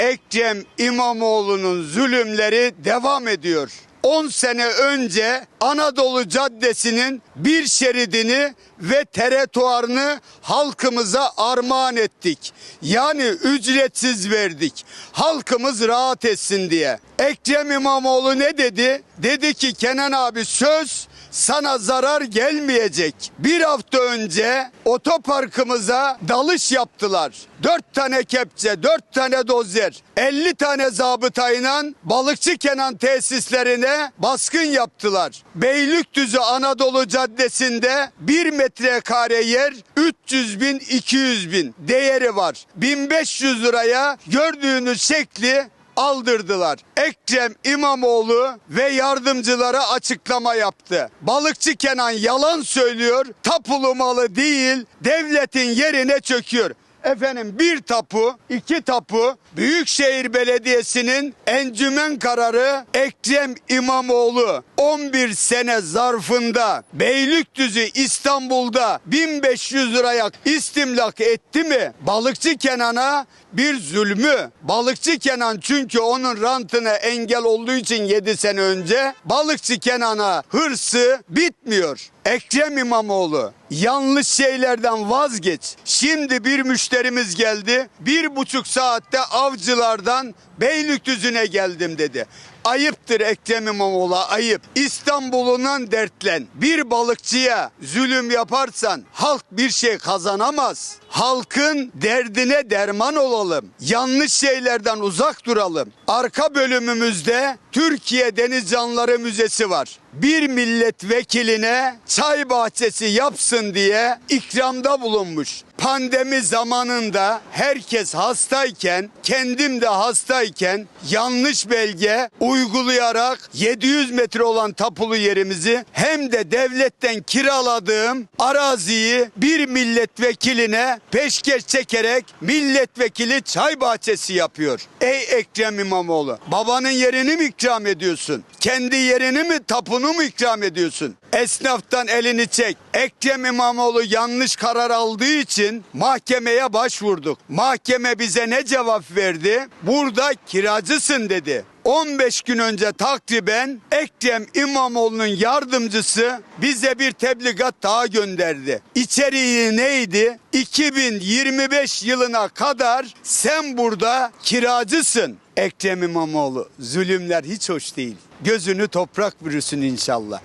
Ekrem İmamoğlu'nun zulümleri devam ediyor. 10 sene önce Anadolu Caddesi'nin bir şeridini ve teretuarını halkımıza armağan ettik. Yani ücretsiz verdik. Halkımız rahat etsin diye. Ekrem İmamoğlu ne dedi? Dedi ki Kenan abi söz sana zarar gelmeyecek. Bir hafta önce otoparkımıza dalış yaptılar. Dört tane kepçe, dört tane dozer, 50 tane zabıtayla balıkçı Kenan tesislerine baskın yaptılar. Beylikdüzü Anadolu Caddesi'nde bir metrekare yer 300 bin 200 bin değeri var. 1500 liraya gördüğünüz şekli aldırdılar. Ekrem İmamoğlu ve yardımcılara açıklama yaptı. Balıkçı Kenan yalan söylüyor. Tapulu malı değil, devletin yerine çöküyor. Efendim bir tapu, iki tapu Büyükşehir Belediyesi'nin encümen kararı Ekrem İmamoğlu 11 sene zarfında Beylikdüzü İstanbul'da 1500 liraya istimlak etti mi? Balıkçı Kenan'a bir zulmü. Balıkçı Kenan çünkü onun rantına engel olduğu için 7 sene önce balıkçı Kenan'a hırsı bitmiyor. Ekrem İmamoğlu yanlış şeylerden vazgeç. Şimdi bir müşterimiz geldi. Bir buçuk saatte avcılardan Beylikdüzü'ne geldim dedi. Ayıptır Ekrem İmamoğlu ayıp. İstanbul'undan dertlen. Bir balıkçıya zulüm yaparsan halk bir şey kazanamaz. Halkın derdine derman olalım. Yanlış şeylerden uzak duralım. Arka bölümümüzde Türkiye Deniz Canlıları Müzesi var. Bir milletvekiline çay bahçesi yapsın diye ikramda bulunmuş. Pandemi zamanında herkes hastayken, kendim de hastayken yanlış belge uygulayarak 700 metre olan tapulu yerimizi hem de devletten kiraladığım araziyi bir milletvekiline peşkeş çekerek milletvekili çay bahçesi yapıyor. Ey Ekrem İmamoğlu babanın yerini mi ikram ediyorsun? Kendi yerini mi tapunu mu ikram ediyorsun? Esnaftan elini çek. Ekrem İmamoğlu yanlış karar aldığı için mahkemeye başvurduk. Mahkeme bize ne cevap verdi? Burada kiracısın dedi. 15 gün önce takriben Ekrem İmamoğlu'nun yardımcısı bize bir tebligat daha gönderdi. İçeriği neydi? 2025 yılına kadar sen burada kiracısın. Ekrem İmamoğlu zulümler hiç hoş değil. Gözünü toprak bürüsün inşallah.